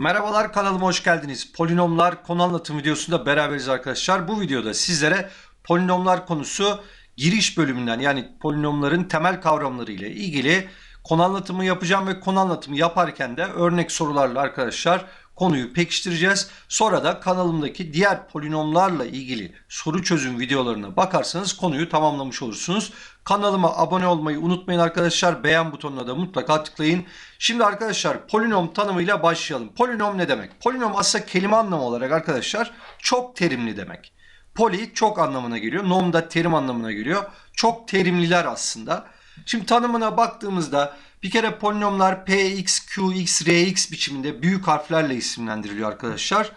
Merhabalar kanalıma hoş geldiniz. Polinomlar konu anlatım videosunda beraberiz arkadaşlar. Bu videoda sizlere polinomlar konusu giriş bölümünden yani polinomların temel kavramları ile ilgili konu anlatımı yapacağım ve konu anlatımı yaparken de örnek sorularla arkadaşlar konuyu pekiştireceğiz. Sonra da kanalımdaki diğer polinomlarla ilgili soru çözüm videolarına bakarsanız konuyu tamamlamış olursunuz. Kanalıma abone olmayı unutmayın arkadaşlar. Beğen butonuna da mutlaka tıklayın. Şimdi arkadaşlar polinom tanımıyla başlayalım. Polinom ne demek? Polinom aslında kelime anlamı olarak arkadaşlar çok terimli demek. Poli çok anlamına geliyor. Nom da terim anlamına geliyor. Çok terimliler aslında. Şimdi tanımına baktığımızda bir kere polinomlar px, qx, rx biçiminde büyük harflerle isimlendiriliyor arkadaşlar.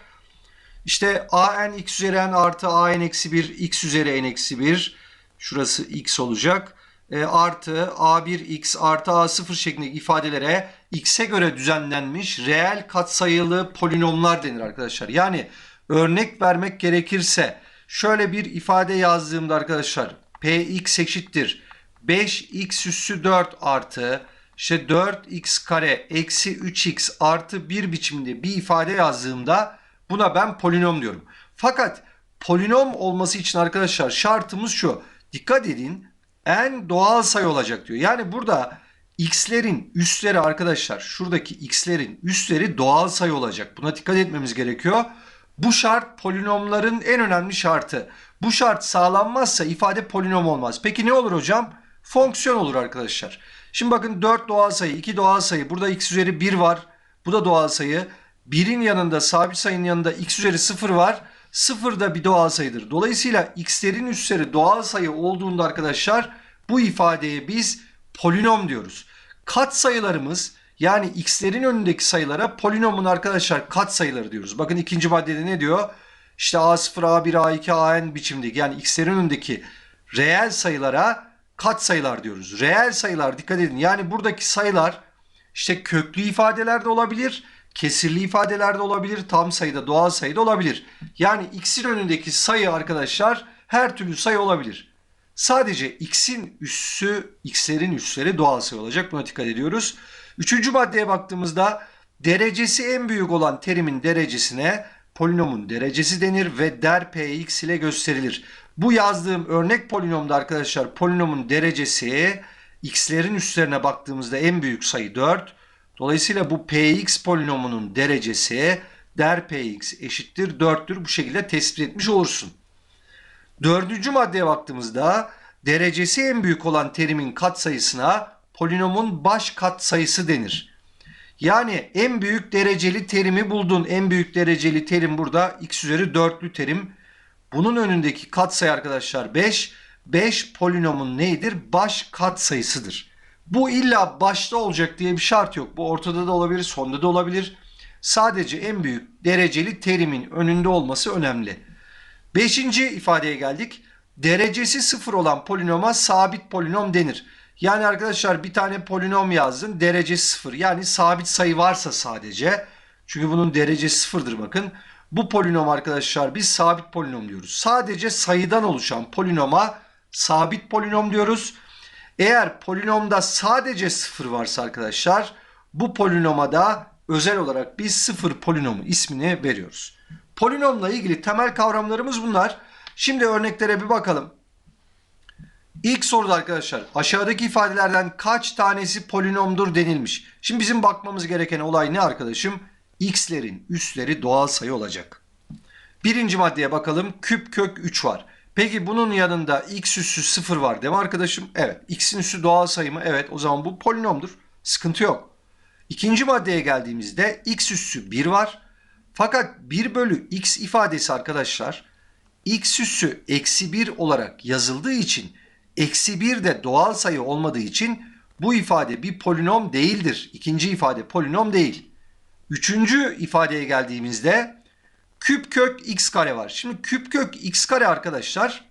İşte a n x üzeri n artı a n eksi 1 x üzeri n eksi 1 şurası x olacak. E, artı a1x artı a0 şeklindeki ifadelere x'e göre düzenlenmiş reel katsayılı polinomlar denir arkadaşlar. Yani örnek vermek gerekirse şöyle bir ifade yazdığımda arkadaşlar px eşittir 5x üssü 4 artı işte 4x kare eksi 3x artı 1 biçiminde bir ifade yazdığımda buna ben polinom diyorum. Fakat polinom olması için arkadaşlar şartımız şu. Dikkat edin en doğal sayı olacak diyor. Yani burada x'lerin üstleri arkadaşlar şuradaki x'lerin üstleri doğal sayı olacak. Buna dikkat etmemiz gerekiyor. Bu şart polinomların en önemli şartı. Bu şart sağlanmazsa ifade polinom olmaz. Peki ne olur hocam? Fonksiyon olur arkadaşlar. Şimdi bakın 4 doğal sayı, 2 doğal sayı. Burada x üzeri 1 var. Bu da doğal sayı. 1'in yanında sabit sayının yanında x üzeri 0 var. 0 da bir doğal sayıdır. Dolayısıyla x'lerin üstleri doğal sayı olduğunda arkadaşlar bu ifadeye biz polinom diyoruz. Kat sayılarımız yani x'lerin önündeki sayılara polinomun arkadaşlar kat sayıları diyoruz. Bakın ikinci maddede ne diyor? İşte a0, a1, a2, an biçimdeki yani x'lerin önündeki reel sayılara kat sayılar diyoruz. Reel sayılar dikkat edin. Yani buradaki sayılar işte köklü ifadeler de olabilir, kesirli ifadeler de olabilir, tam sayıda, doğal sayıda olabilir. Yani x'in önündeki sayı arkadaşlar her türlü sayı olabilir. Sadece x'in üssü, x'lerin üsleri doğal sayı olacak. Buna dikkat ediyoruz. Üçüncü maddeye baktığımızda derecesi en büyük olan terimin derecesine polinomun derecesi denir ve der px ile gösterilir. Bu yazdığım örnek polinomda arkadaşlar polinomun derecesi x'lerin üstlerine baktığımızda en büyük sayı 4. Dolayısıyla bu px polinomunun derecesi der px eşittir 4'tür. Bu şekilde tespit etmiş olursun. Dördüncü maddeye baktığımızda derecesi en büyük olan terimin katsayısına polinomun baş katsayısı denir. Yani en büyük dereceli terimi buldun. En büyük dereceli terim burada x üzeri 4'lü terim. Bunun önündeki katsayı arkadaşlar 5. 5 polinomun neydir? Baş katsayısıdır. Bu illa başta olacak diye bir şart yok. Bu ortada da olabilir, sonda da olabilir. Sadece en büyük dereceli terimin önünde olması önemli. Beşinci ifadeye geldik. Derecesi sıfır olan polinoma sabit polinom denir. Yani arkadaşlar bir tane polinom yazdın. Derecesi sıfır. Yani sabit sayı varsa sadece. Çünkü bunun derecesi sıfırdır bakın. Bu polinom arkadaşlar biz sabit polinom diyoruz. Sadece sayıdan oluşan polinoma sabit polinom diyoruz. Eğer polinomda sadece sıfır varsa arkadaşlar bu polinoma da özel olarak biz sıfır polinomu ismini veriyoruz. Polinomla ilgili temel kavramlarımız bunlar. Şimdi örneklere bir bakalım. İlk soruda arkadaşlar aşağıdaki ifadelerden kaç tanesi polinomdur denilmiş. Şimdi bizim bakmamız gereken olay ne arkadaşım? X'lerin üstleri doğal sayı olacak. Birinci maddeye bakalım. Küp kök 3 var. Peki bunun yanında x üssü 0 var değil mi arkadaşım? Evet. X'in üssü doğal sayı mı? Evet. O zaman bu polinomdur. Sıkıntı yok. İkinci maddeye geldiğimizde x üssü 1 var. Fakat 1 bölü x ifadesi arkadaşlar x üssü eksi 1 olarak yazıldığı için eksi 1 de doğal sayı olmadığı için bu ifade bir polinom değildir. İkinci ifade polinom değil. Üçüncü ifadeye geldiğimizde küp kök x kare var. Şimdi küp kök x kare arkadaşlar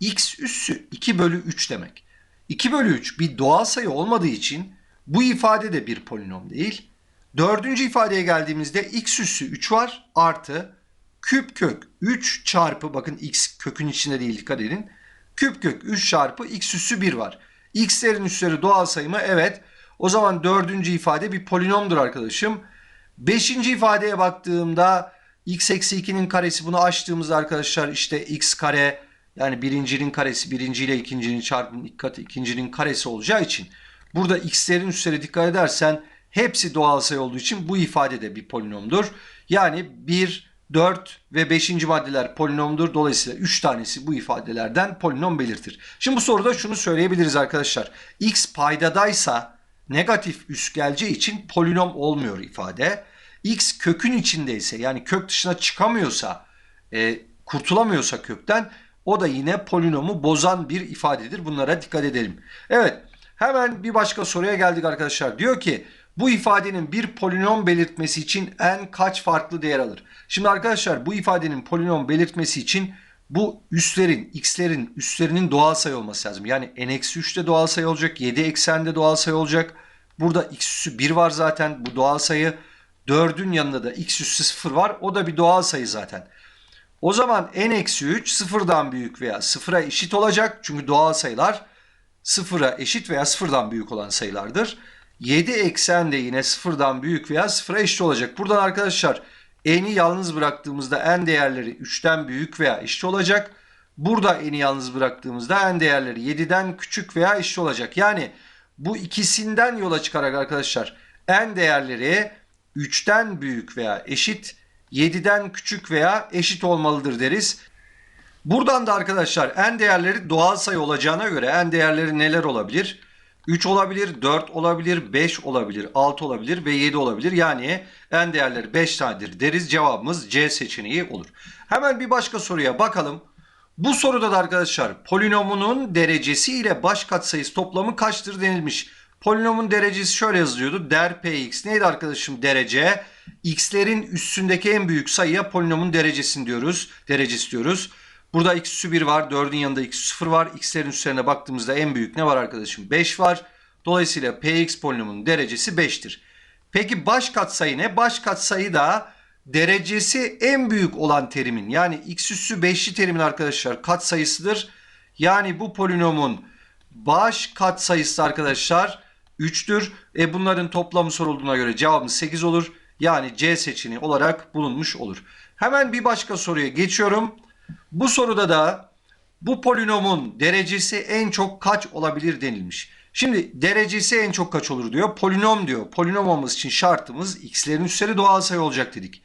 x üssü 2 bölü 3 demek. 2 bölü 3 bir doğal sayı olmadığı için bu ifade de bir polinom değil. Dördüncü ifadeye geldiğimizde x üssü 3 var artı küp kök 3 çarpı bakın x kökün içinde değil dikkat edin. Küp kök 3 çarpı x üssü 1 var. x'lerin üsleri doğal sayı mı? Evet. O zaman dördüncü ifade bir polinomdur arkadaşım. Beşinci ifadeye baktığımda x eksi 2'nin karesi bunu açtığımızda arkadaşlar işte x kare yani birincinin karesi birinci ile ikincinin çarpımının ilk katı ikincinin karesi olacağı için burada x'lerin üstleri dikkat edersen hepsi doğal sayı olduğu için bu ifade de bir polinomdur. Yani 1, 4 ve 5. maddeler polinomdur. Dolayısıyla 3 tanesi bu ifadelerden polinom belirtir. Şimdi bu soruda şunu söyleyebiliriz arkadaşlar. x paydadaysa negatif üst geleceği için polinom olmuyor ifade. x kökün içindeyse yani kök dışına çıkamıyorsa, e, kurtulamıyorsa kökten o da yine polinomu bozan bir ifadedir. Bunlara dikkat edelim. Evet hemen bir başka soruya geldik arkadaşlar. Diyor ki bu ifadenin bir polinom belirtmesi için n kaç farklı değer alır? Şimdi arkadaşlar bu ifadenin polinom belirtmesi için bu üslerin, x'lerin üslerinin doğal sayı olması lazım. Yani n-3 de doğal sayı olacak, 7 eksende doğal sayı olacak. Burada x üssü 1 var zaten bu doğal sayı. 4'ün yanında da x üssü 0 var. O da bir doğal sayı zaten. O zaman n-3 sıfırdan büyük veya sıfıra eşit olacak. Çünkü doğal sayılar sıfıra eşit veya sıfırdan büyük olan sayılardır. 7 eksen de yine sıfırdan büyük veya sıfıra eşit olacak. Buradan arkadaşlar n'i yalnız bıraktığımızda n değerleri 3'ten büyük veya eşit olacak. Burada n'i yalnız bıraktığımızda n değerleri 7'den küçük veya eşit olacak. Yani bu ikisinden yola çıkarak arkadaşlar n değerleri 3'ten büyük veya eşit 7'den küçük veya eşit olmalıdır deriz. Buradan da arkadaşlar n değerleri doğal sayı olacağına göre n değerleri neler olabilir? 3 olabilir, 4 olabilir, 5 olabilir, 6 olabilir ve 7 olabilir. Yani n değerleri 5 tanedir deriz. Cevabımız C seçeneği olur. Hemen bir başka soruya bakalım. Bu soruda da arkadaşlar polinomunun derecesi ile baş katsayısı toplamı kaçtır denilmiş. Polinomun derecesi şöyle yazılıyordu. Der px neydi arkadaşım derece? x'lerin üstündeki en büyük sayıya polinomun derecesini diyoruz. Derecesi diyoruz. Burada x üssü 1 var. 4'ün yanında x üssü 0 var. x'lerin üstlerine baktığımızda en büyük ne var arkadaşım? 5 var. Dolayısıyla px polinomunun derecesi 5'tir. Peki baş katsayı ne? Baş katsayı da derecesi en büyük olan terimin yani x üssü 5'li terimin arkadaşlar katsayısıdır. Yani bu polinomun baş katsayısı arkadaşlar 3'tür. E bunların toplamı sorulduğuna göre cevabımız 8 olur. Yani C seçeneği olarak bulunmuş olur. Hemen bir başka soruya geçiyorum. Bu soruda da bu polinomun derecesi en çok kaç olabilir denilmiş. Şimdi derecesi en çok kaç olur diyor. Polinom diyor. Polinom olması için şartımız x'lerin üstleri doğal sayı olacak dedik.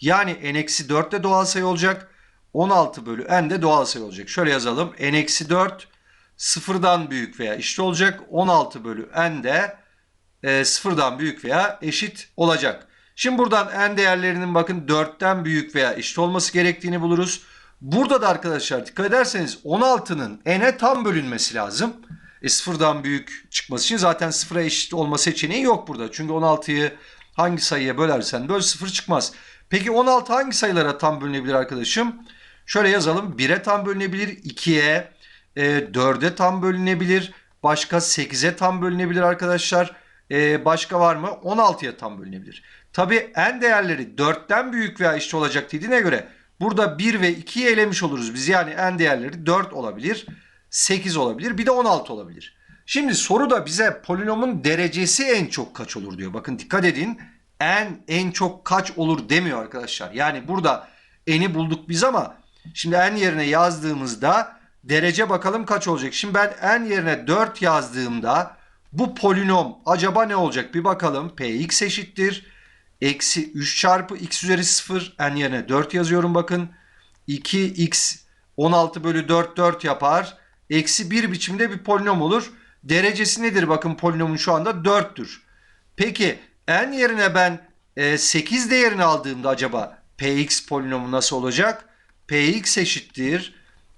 Yani n-4 de doğal sayı olacak. 16 bölü n de doğal sayı olacak. Şöyle yazalım. n-4 sıfırdan büyük veya eşit olacak. 16 bölü n de e, sıfırdan büyük veya eşit olacak. Şimdi buradan n değerlerinin bakın 4'ten büyük veya eşit olması gerektiğini buluruz. Burada da arkadaşlar dikkat ederseniz 16'nın n'e tam bölünmesi lazım. E sıfırdan büyük çıkması için zaten sıfıra eşit olma seçeneği yok burada. Çünkü 16'yı hangi sayıya bölersen böl sıfır çıkmaz. Peki 16 hangi sayılara tam bölünebilir arkadaşım? Şöyle yazalım. 1'e tam bölünebilir, 2'ye, e, 4'e tam bölünebilir. Başka 8'e tam bölünebilir arkadaşlar. E, başka var mı? 16'ya tam bölünebilir. Tabi n değerleri 4'ten büyük veya eşit olacak dediğine göre burada 1 ve 2'yi elemiş oluruz biz. Yani n değerleri 4 olabilir, 8 olabilir, bir de 16 olabilir. Şimdi soruda bize polinomun derecesi en çok kaç olur diyor. Bakın dikkat edin. n en çok kaç olur demiyor arkadaşlar. Yani burada n'i bulduk biz ama şimdi n yerine yazdığımızda derece bakalım kaç olacak. Şimdi ben n yerine 4 yazdığımda bu polinom acaba ne olacak? Bir bakalım. px eşittir. Eksi 3 çarpı x üzeri 0. n yerine 4 yazıyorum bakın. 2x 16 bölü 4 4 yapar. Eksi 1 biçimde bir polinom olur. Derecesi nedir? Bakın polinomun şu anda 4'tür. Peki n yerine ben e, 8 değerini aldığımda acaba px polinomu nasıl olacak? px eşittir.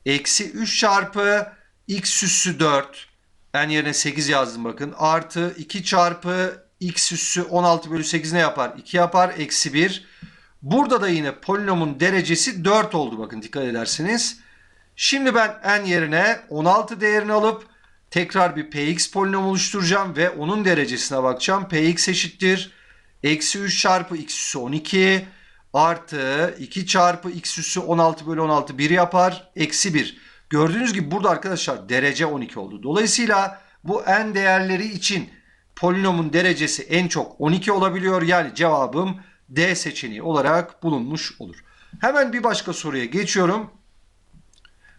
Eksi 3 çarpı x üssü 4. n yerine 8 yazdım bakın. Artı 2 çarpı x üssü 16 bölü 8 ne yapar? 2 yapar. Eksi 1. Burada da yine polinomun derecesi 4 oldu bakın dikkat ederseniz. Şimdi ben n yerine 16 değerini alıp tekrar bir px polinom oluşturacağım ve onun derecesine bakacağım. px eşittir. Eksi 3 çarpı x üssü 12 artı 2 çarpı x üssü 16 bölü 16 1 yapar. Eksi 1. Gördüğünüz gibi burada arkadaşlar derece 12 oldu. Dolayısıyla bu n değerleri için polinomun derecesi en çok 12 olabiliyor. Yani cevabım D seçeneği olarak bulunmuş olur. Hemen bir başka soruya geçiyorum.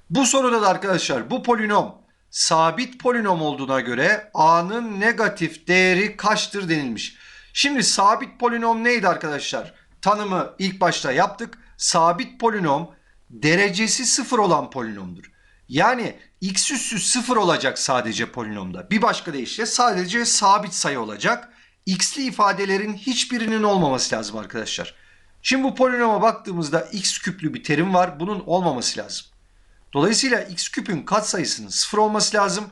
Bu soruda da arkadaşlar bu polinom sabit polinom olduğuna göre a'nın negatif değeri kaçtır denilmiş. Şimdi sabit polinom neydi arkadaşlar? Tanımı ilk başta yaptık. Sabit polinom derecesi sıfır olan polinomdur. Yani x üssü sıfır olacak sadece polinomda. Bir başka deyişle sadece sabit sayı olacak. x'li ifadelerin hiçbirinin olmaması lazım arkadaşlar. Şimdi bu polinoma baktığımızda x küplü bir terim var. Bunun olmaması lazım. Dolayısıyla x küpün katsayısının sıfır olması lazım.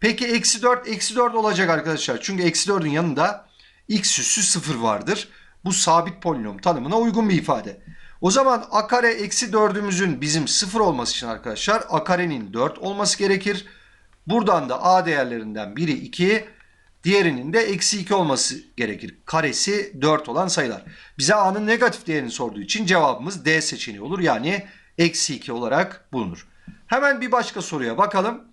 Peki eksi 4 eksi 4 olacak arkadaşlar. Çünkü eksi 4'ün yanında x üssü sıfır vardır. Bu sabit polinom tanımına uygun bir ifade. O zaman a kare eksi 4'ümüzün bizim sıfır olması için arkadaşlar a karenin 4 olması gerekir. Buradan da a değerlerinden biri 2, diğerinin de eksi 2 olması gerekir. Karesi 4 olan sayılar. Bize a'nın negatif değerini sorduğu için cevabımız D seçeneği olur. Yani eksi 2 olarak bulunur. Hemen bir başka soruya bakalım.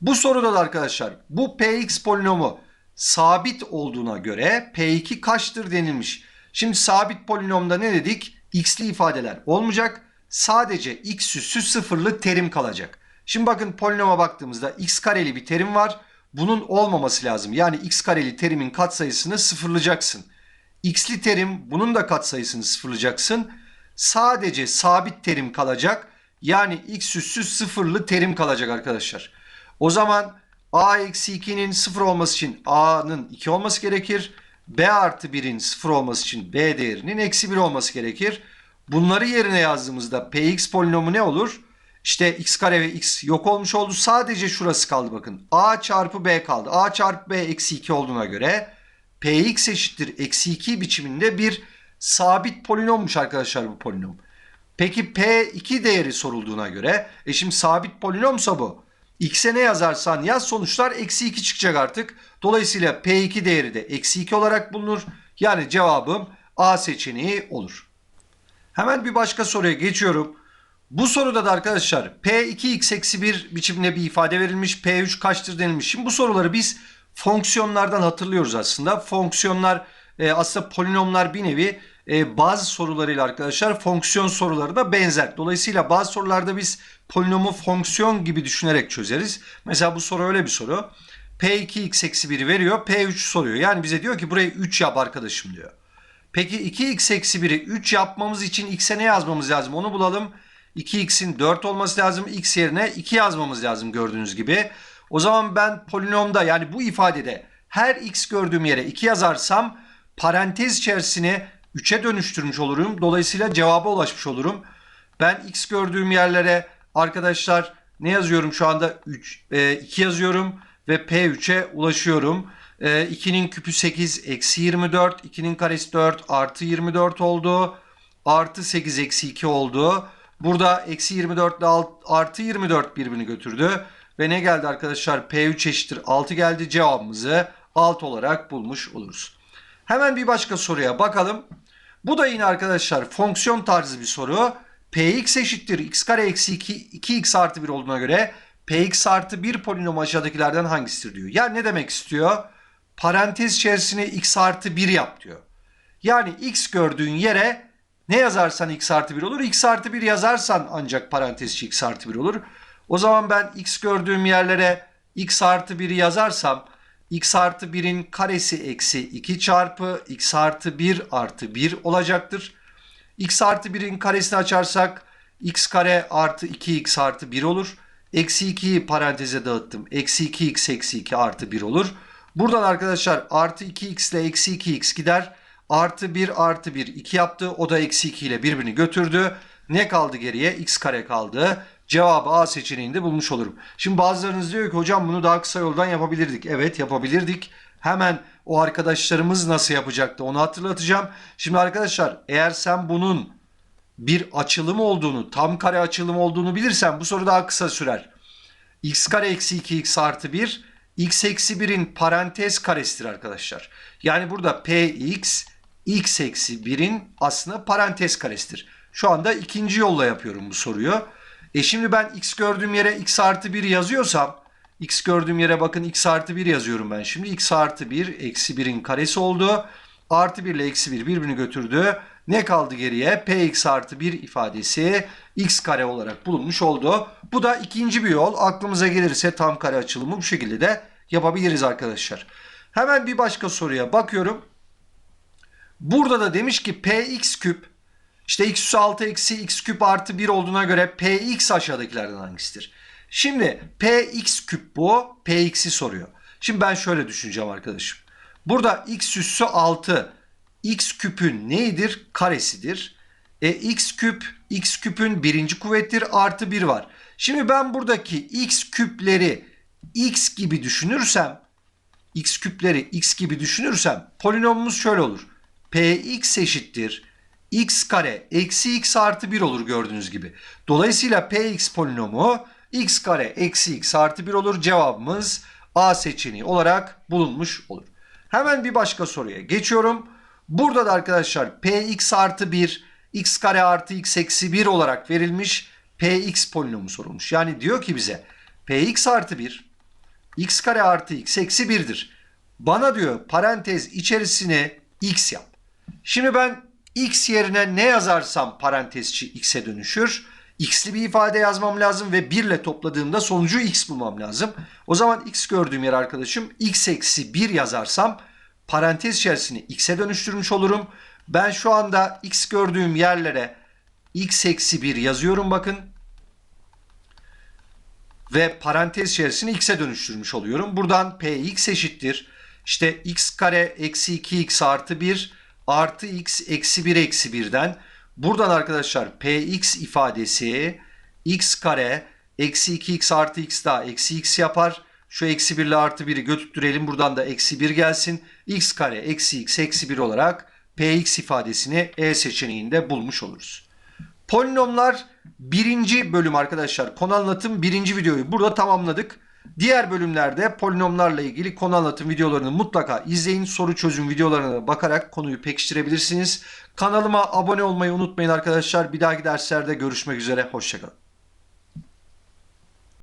Bu soruda da arkadaşlar bu px polinomu sabit olduğuna göre p2 kaçtır denilmiş. Şimdi sabit polinomda ne dedik? x'li ifadeler olmayacak. Sadece x üssü sıfırlı terim kalacak. Şimdi bakın polinoma baktığımızda x kareli bir terim var. Bunun olmaması lazım. Yani x kareli terimin katsayısını sıfırlayacaksın. x'li terim bunun da katsayısını sıfırlayacaksın. Sadece sabit terim kalacak. Yani x üssü sıfırlı terim kalacak arkadaşlar. O zaman a eksi 2'nin sıfır olması için a'nın 2 olması gerekir. B artı 1'in sıfır olması için b değerinin eksi 1 olması gerekir. Bunları yerine yazdığımızda px polinomu ne olur? İşte x kare ve x yok olmuş oldu. Sadece şurası kaldı bakın. a çarpı b kaldı. a çarpı b eksi 2 olduğuna göre px eşittir eksi 2 biçiminde bir sabit polinommuş arkadaşlar bu polinom. Peki P2 değeri sorulduğuna göre e şimdi sabit polinomsa bu. X'e ne yazarsan yaz sonuçlar eksi 2 çıkacak artık. Dolayısıyla P2 değeri de eksi 2 olarak bulunur. Yani cevabım A seçeneği olur. Hemen bir başka soruya geçiyorum. Bu soruda da arkadaşlar P2x eksi 1 biçiminde bir ifade verilmiş. P3 kaçtır denilmiş. Şimdi bu soruları biz fonksiyonlardan hatırlıyoruz aslında. Fonksiyonlar e, aslında polinomlar bir nevi e, bazı sorularıyla arkadaşlar fonksiyon soruları da benzer. Dolayısıyla bazı sorularda biz polinomu fonksiyon gibi düşünerek çözeriz. Mesela bu soru öyle bir soru. P2x eksi 1'i veriyor. P3 soruyor. Yani bize diyor ki burayı 3 yap arkadaşım diyor. Peki 2x eksi 1'i 3 yapmamız için x'e ne yazmamız lazım onu bulalım. 2x'in 4 olması lazım. x yerine 2 yazmamız lazım gördüğünüz gibi. O zaman ben polinomda yani bu ifadede her x gördüğüm yere 2 yazarsam parantez içerisine 3'e dönüştürmüş olurum. Dolayısıyla cevaba ulaşmış olurum. Ben x gördüğüm yerlere arkadaşlar ne yazıyorum şu anda? 3, e, 2 yazıyorum ve P3'e ulaşıyorum. E, 2'nin küpü 8 eksi 24. 2'nin karesi 4 artı 24 oldu. Artı 8 eksi 2 oldu. Burada eksi 24 ile artı 24 birbirini götürdü. Ve ne geldi arkadaşlar? P3 eşittir 6 geldi. Cevabımızı 6 olarak bulmuş oluruz. Hemen bir başka soruya bakalım. Bu da yine arkadaşlar fonksiyon tarzı bir soru. Px eşittir x kare eksi 2, 2x artı 1 olduğuna göre Px artı 1 polinom aşağıdakilerden hangisidir diyor. Yani ne demek istiyor? Parantez içerisine x artı 1 yap diyor. Yani x gördüğün yere ne yazarsan x artı 1 olur. x artı 1 yazarsan ancak parantez içi x artı 1 olur. O zaman ben x gördüğüm yerlere x artı 1'i yazarsam x artı 1'in karesi eksi 2 çarpı x artı 1 artı 1 olacaktır. X artı 1'in karesini açarsak x kare artı 2x artı 1 olur. Eksi 2'yi paranteze dağıttım. Eksi 2x eksi 2 artı 1 olur. Buradan arkadaşlar artı 2x ile eksi 2x gider. Artı 1 artı 1 2 yaptı. O da eksi 2 ile birbirini götürdü. Ne kaldı geriye? x kare kaldı. Cevabı A seçeneğinde bulmuş olurum. Şimdi bazılarınız diyor ki hocam bunu daha kısa yoldan yapabilirdik. Evet yapabilirdik. Hemen o arkadaşlarımız nasıl yapacaktı onu hatırlatacağım. Şimdi arkadaşlar eğer sen bunun bir açılım olduğunu, tam kare açılım olduğunu bilirsen bu soru daha kısa sürer. x kare eksi 2x artı 1 x eksi 1'in parantez karesidir arkadaşlar. Yani burada px x eksi 1'in aslında parantez karesidir. Şu anda ikinci yolla yapıyorum bu soruyu. E şimdi ben x gördüğüm yere x artı 1 yazıyorsam x gördüğüm yere bakın x artı 1 yazıyorum ben. Şimdi x artı 1 eksi 1'in karesi oldu. Artı 1 ile eksi 1 birbirini götürdü. Ne kaldı geriye? Px artı 1 ifadesi x kare olarak bulunmuş oldu. Bu da ikinci bir yol. Aklımıza gelirse tam kare açılımı bu şekilde de yapabiliriz arkadaşlar. Hemen bir başka soruya bakıyorum. Burada da demiş ki px küp işte x üssü 6 eksi x küp artı 1 olduğuna göre px aşağıdakilerden hangisidir? Şimdi px küp bu. px'i soruyor. Şimdi ben şöyle düşüneceğim arkadaşım. Burada x üssü 6 x küpün neydir? Karesidir. E, x küp x küpün birinci kuvvettir artı 1 var. Şimdi ben buradaki x küpleri x gibi düşünürsem x küpleri x gibi düşünürsem polinomumuz şöyle olur. px eşittir x kare eksi x artı 1 olur gördüğünüz gibi. Dolayısıyla px polinomu x kare eksi x artı 1 olur. Cevabımız A seçeneği olarak bulunmuş olur. Hemen bir başka soruya geçiyorum. Burada da arkadaşlar px artı 1 x kare artı x eksi 1 olarak verilmiş px polinomu sorulmuş. Yani diyor ki bize px artı 1 x kare artı x eksi 1'dir. Bana diyor parantez içerisine x yap. Şimdi ben x yerine ne yazarsam parantez içi x'e dönüşür. X'li bir ifade yazmam lazım ve 1 ile topladığımda sonucu x bulmam lazım. O zaman x gördüğüm yer arkadaşım x eksi 1 yazarsam parantez içerisini x'e dönüştürmüş olurum. Ben şu anda x gördüğüm yerlere x eksi 1 yazıyorum bakın ve parantez içerisini x'e dönüştürmüş oluyorum. Buradan px eşittir. İşte x kare eksi 2x artı 1 artı x eksi 1 eksi 1'den buradan arkadaşlar px ifadesi x kare eksi 2x artı x daha eksi x yapar. Şu eksi 1 ile artı 1'i götüttürelim. Buradan da eksi 1 gelsin. x kare eksi x eksi 1 olarak px ifadesini E seçeneğinde bulmuş oluruz. Polinomlar birinci bölüm arkadaşlar. Konu anlatım birinci videoyu burada tamamladık. Diğer bölümlerde polinomlarla ilgili konu anlatım videolarını mutlaka izleyin. Soru çözüm videolarına bakarak konuyu pekiştirebilirsiniz. Kanalıma abone olmayı unutmayın arkadaşlar. Bir dahaki derslerde görüşmek üzere. Hoşçakalın.